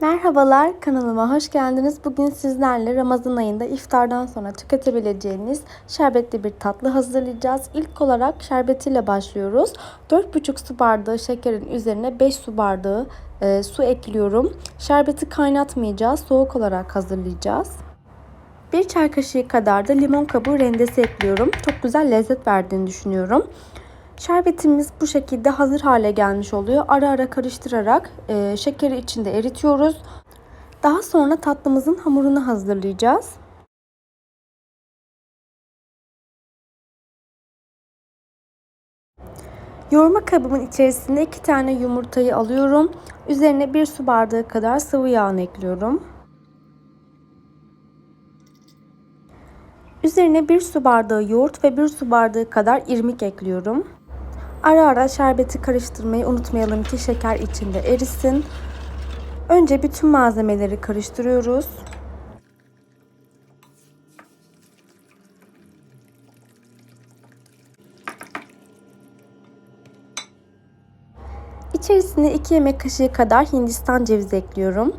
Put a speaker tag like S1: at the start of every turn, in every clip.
S1: Merhabalar kanalıma hoş geldiniz. Bugün sizlerle Ramazan ayında iftardan sonra tüketebileceğiniz şerbetli bir tatlı hazırlayacağız. İlk olarak şerbetiyle başlıyoruz. 4,5 su bardağı şekerin üzerine 5 su bardağı e, su ekliyorum. Şerbeti kaynatmayacağız. Soğuk olarak hazırlayacağız. Bir çay kaşığı kadar da limon kabuğu rendesi ekliyorum. Çok güzel lezzet verdiğini düşünüyorum. Şerbetimiz bu şekilde hazır hale gelmiş oluyor. Ara ara karıştırarak e, şekeri içinde eritiyoruz. Daha sonra tatlımızın hamurunu hazırlayacağız. Yoğurma kabımın içerisinde iki tane yumurtayı alıyorum. Üzerine bir su bardağı kadar sıvı yağını ekliyorum. Üzerine bir su bardağı yoğurt ve bir su bardağı kadar irmik ekliyorum. Ara ara şerbeti karıştırmayı unutmayalım ki şeker içinde erisin. Önce bütün malzemeleri karıştırıyoruz. İçerisine 2 yemek kaşığı kadar hindistan cevizi ekliyorum.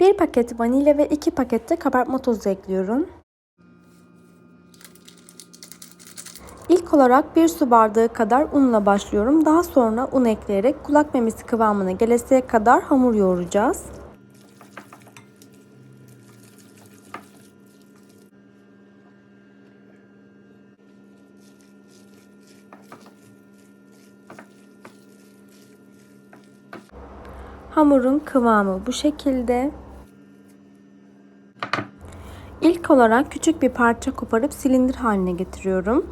S1: Bir paket vanilya ve iki paket de kabartma tozu ekliyorum. İlk olarak bir su bardağı kadar unla başlıyorum. Daha sonra un ekleyerek kulak memesi kıvamına gelesiye kadar hamur yoğuracağız. Hamurun kıvamı bu şekilde. İlk olarak küçük bir parça koparıp silindir haline getiriyorum.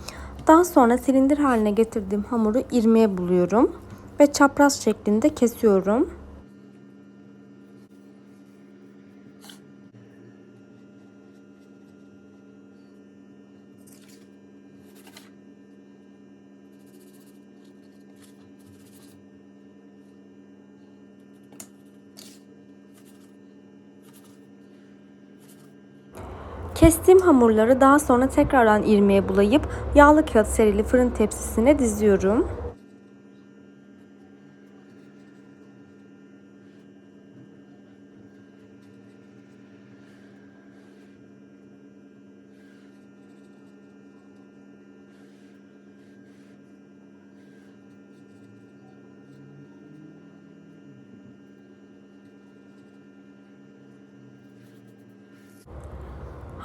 S1: Daha sonra silindir haline getirdiğim hamuru irmiğe buluyorum ve çapraz şeklinde kesiyorum. Kestiğim hamurları daha sonra tekrardan irmiğe bulayıp yağlı kağıt serili fırın tepsisine diziyorum.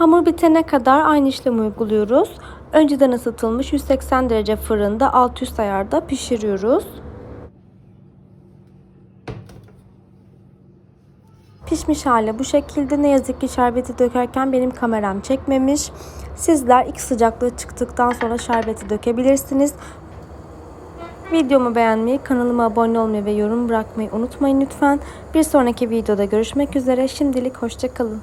S1: Hamur bitene kadar aynı işlemi uyguluyoruz. Önceden ısıtılmış 180 derece fırında alt üst ayarda pişiriyoruz. Pişmiş hali bu şekilde. Ne yazık ki şerbeti dökerken benim kameram çekmemiş. Sizler ilk sıcaklığı çıktıktan sonra şerbeti dökebilirsiniz. Videomu beğenmeyi, kanalıma abone olmayı ve yorum bırakmayı unutmayın lütfen. Bir sonraki videoda görüşmek üzere. Şimdilik hoşçakalın.